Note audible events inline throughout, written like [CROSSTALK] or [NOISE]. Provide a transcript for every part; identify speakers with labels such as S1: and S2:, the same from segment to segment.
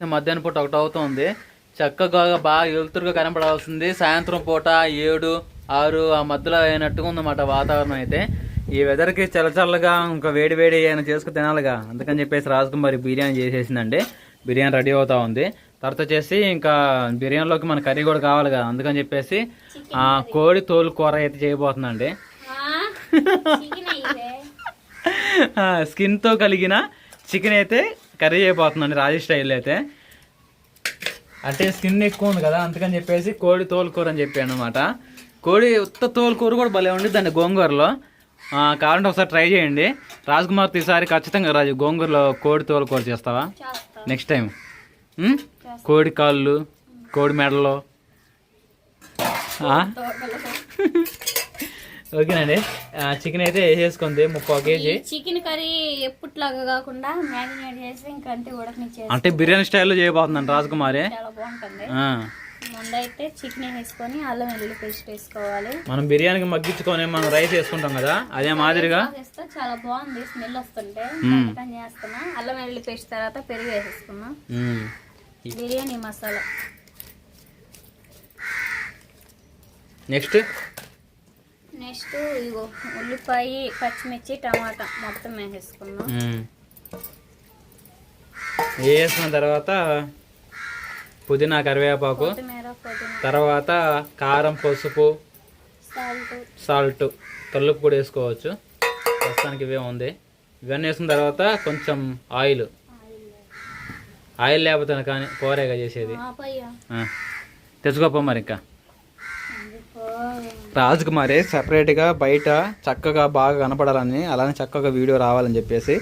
S1: మధ్యాహ్నం పూట ఒకటి అవుతుంది. చక్కగా బాగా వెలుతురుగా కనపడాల్సింది సాయంత్రం పూట ఏడు ఆరు ఆ మధ్యలో అయినట్టుగా ఉందన్నమాట వాతావరణం అయితే. ఈ వెదర్కి చల్ల చల్లగా ఇంకా వేడి వేడి అయినా చేసుకుని తినాలిగా. అందుకని చెప్పేసి రాజకుమారి బిర్యానీ చేసేసిందండి. బిర్యానీ రెడీ అవుతా ఉంది. తర్వాత వచ్చేసి ఇంకా బిర్యానీలోకి మన కర్రీ కూడా కావాలి కదా అందుకని చెప్పేసి ఆ కోడి తోలు కూర అయితే చేయబోతుందండి [LAUGHS] స్కిన్తో కలిగిన చికెన్ అయితే కర్రీ చేయబోతుందండి రాజీ స్టైల్ అయితే. అంటే స్కిన్ ఎక్కువ ఉంది కదా అందుకని చెప్పేసి కోడి తోలుకూర అని చెప్పాను అనమాట కోడి ఉత్త తోలుకూర కూడా భలే ఉండి దాన్ని గోంగూరలో కావాలంటే ఒకసారి ట్రై చేయండి. రాజ్కుమార్ ఈసారి ఖచ్చితంగా రాజు గోంగూరలో కోడి తోలుకూర చేస్తావా? Next time? కోడి కాళ్ళు కోడి మెడలో. ఆ? ఓకేనండి. చికెన్ అయితే వేసేసుకుంది ముప్పై కేజీ.
S2: చికెన్ కర్రీ ఎప్పుట్లాగా కాకుండా మ్యారినేట్ చేసి ఇంకా అంటే ఉడకనిచ్చేసి
S1: అంటే బిర్యానీ స్టైల్లో చేయబోతుందండి రాజకుమారి.
S2: చాలా బాగుంటుంది.
S1: ఆ.
S2: ముందైతే చికెన్ వేసుకొని అల్లం వెల్లుల్లి పేస్ట్ వేసుకోవాలి.
S1: మనం బిర్యానీకి మగ్గించుకొని మనం రైస్ వేసుకుంటాం కదా అదే మాదిరిగా.
S2: వేస్తే చాలా బాగుంది స్మెల్ వస్తుంటే. చేస్తున్నా. అల్లం వెల్లుల్లి పేస్ట్ తర్వాత పెరుగు వేసేసుకున్నా. బిర్యానీ మసాలా.
S1: నెక్స్ట్.
S2: నెక్స్ట్ ఇగో ఉల్లిపాయ పచ్చిమిర్చి టమాటా మొత్తం వేసేసుకున్నాం.
S1: వేసిన తర్వాత పుదీనా కరివేపాకు తర్వాత కారం పసుపు
S2: సాల్ట్.
S1: కల్లుపు కూడా వేసుకోవచ్చు. ప్రస్తుతానికి ఇవే ఉంది. ఇవన్నీ వేసిన తర్వాత కొంచెం ఆయిల్. ఆయిల్. లేకపోతే కానీ కూరేగా చేసేది. తెచ్చుకోపో మరి ఇంకా. రాజకుమారి సపరేట్గా బయట చక్కగా బాగా కనపడాలని అలానే చక్కగా వీడియో రావాలని చెప్పేసి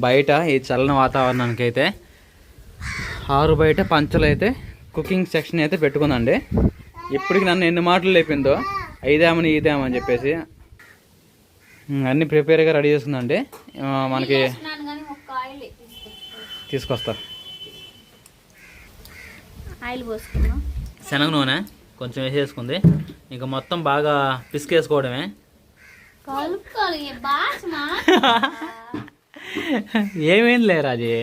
S1: బయట ఈ చల్లని వాతావరణానికి అయితే ఆరు బయట పంచలు అయితే కుకింగ్ సెక్షన్ అయితే పెట్టుకుందండి. ఇప్పటికి నన్ను ఎన్ని మాటలు లేపిందో ఐదామని ఈదామని చెప్పేసి అన్ని ప్రిపేర్గా రెడీ చేసుకుందండి ఆ, మనకి. తీసుకొస్తా.
S2: ఆయిల్ పోసుకున్నాం
S1: శనగ నూనె కొంచెం వేసేసుకుంది. ఇంకా మొత్తం బాగా పిసికేసుకోవడమే. ఏమేం లే రాజీ?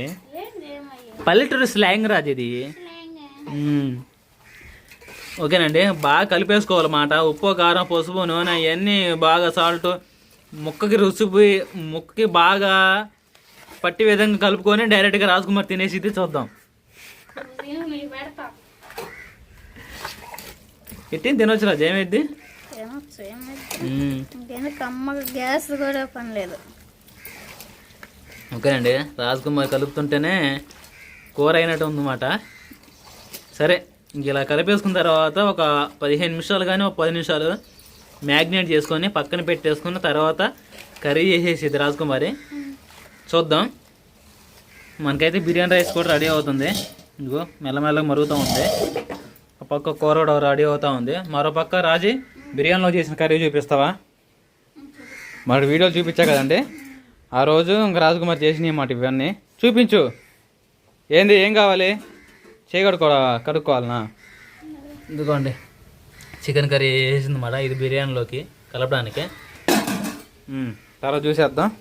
S1: పల్లెటూరు స్లాంగ్ రాజు ఇది. ఓకేనండి బాగా కలిపేసుకోవాలన్నమాట ఉప్పు కారం పసుపు నూనె ఇవన్నీ బాగా సాల్ట్ ముక్కకి రుచిపోయి ముక్కకి బాగా పట్టి విధంగా కలుపుకొని డైరెక్ట్గా రాజకుమార్ తినేసి ఇది చూద్దాం ఇట్టి తినొచ్చు రాజు ఏమైద్ది
S2: గ్యాస్ కూడా పని లేదు.
S1: ఓకేనండి రాజకుమార్ కలుపుతుంటేనే కూర అయినట్టు ఉందన్నమాట. సరే ఇంక ఇలా కలిపేసుకున్న తర్వాత ఒక పదిహేను నిమిషాలు కానీ ఒక పది నిమిషాలు మ్యాగ్నేట్ చేసుకొని పక్కన పెట్టేసుకున్న తర్వాత కర్రీ చేసేసేది రాజకుమారి. చూద్దాం. మనకైతే బిర్యానీ రైస్ కూడా రెడీ అవుతుంది. ఇదిగో మెల్లమెల్లగా మరుగుతూ ఉంది. ఒక పక్క కూర కూడా రెడీ అవుతూ ఉంది. మరో పక్క రాజీ బిర్యానీలో చేసిన కర్రీ చూపిస్తావా? మరి వీడియోలు చూపించా కదండి? ఆ రోజు ఇంక రాజకుమార్ చేసినాయి మాట ఇవన్నీ. చూపించు. ఏంది ఏం కావాలి? చేయగడుకో కడుక్కోవాలనా? ఇదిగోండి. చికెన్ కర్రీ వేసింది మాట ఇది బిర్యానీలోకి కలపడానికి. తర్వాత చూసేద్దాం.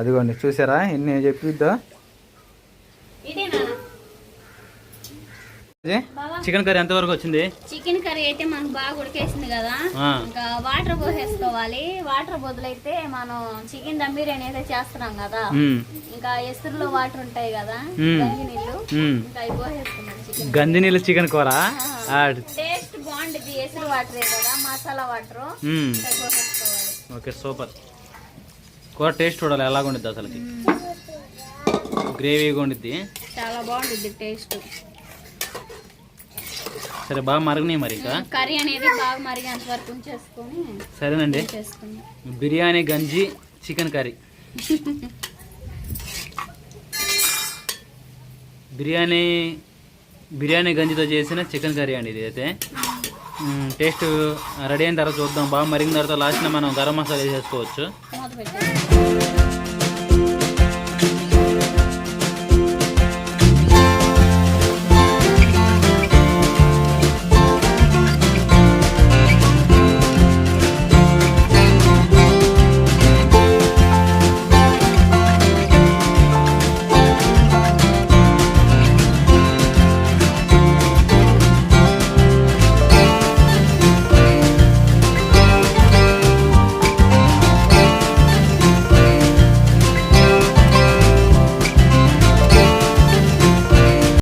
S1: అదిగోండి చూసారా? ఎన్ని చెప్పిద్దా? చికెన్ కర్రీ ఎంతవరకు వచ్చింది?
S2: చికెన్ కర్రీ అయితే మనకు బాగా ఉడికేసింది కదా. ఇంకా వాటర్ పోసేసుకోవాలి. వాటర్ బదులైతే మనం చికెన్ దమ్ బిర్యానీ అయితే చేస్తున్నాం కదా. ఇంకా ఎసురులో వాటర్ ఉంటాయి కదా. గంజి నీళ్ళు.
S1: మ్మ్.
S2: ఇంకా అవి పోసేసుకున్నాం చికెన్.
S1: గంజి నీళ్ళు చికెన్ కూర?
S2: టేస్ట్ బాగుంటుంది ఎసురు వాటరే కదా మసాలా వాటర్.
S1: Okay super. కూర టేస్ట్ చూడాలి ఎలాగుండిద్ది అసలుకి? గ్రేవీగా ఉండిద్ది.
S2: చాలా బాగుంటుంది టేస్ట్.
S1: సరే బాగా మరగని మరి
S2: కర్రీ అనేది బాగా మరిగేంత వరకు ఉంచేసుకొని
S1: సరేనండి. బిర్యానీ గంజి చికెన్ కర్రీ. బిర్యానీ బిర్యానీ గంజితో చేసిన చికెన్ కర్రీ అండి ఇది అయితే. టేస్ట్ రెడీ అయిన తర్వాత చూద్దాం. బాగా మరిగిన తర్వాత లాస్ట్న మనం గరం మసాలా వేసేసుకోవచ్చు.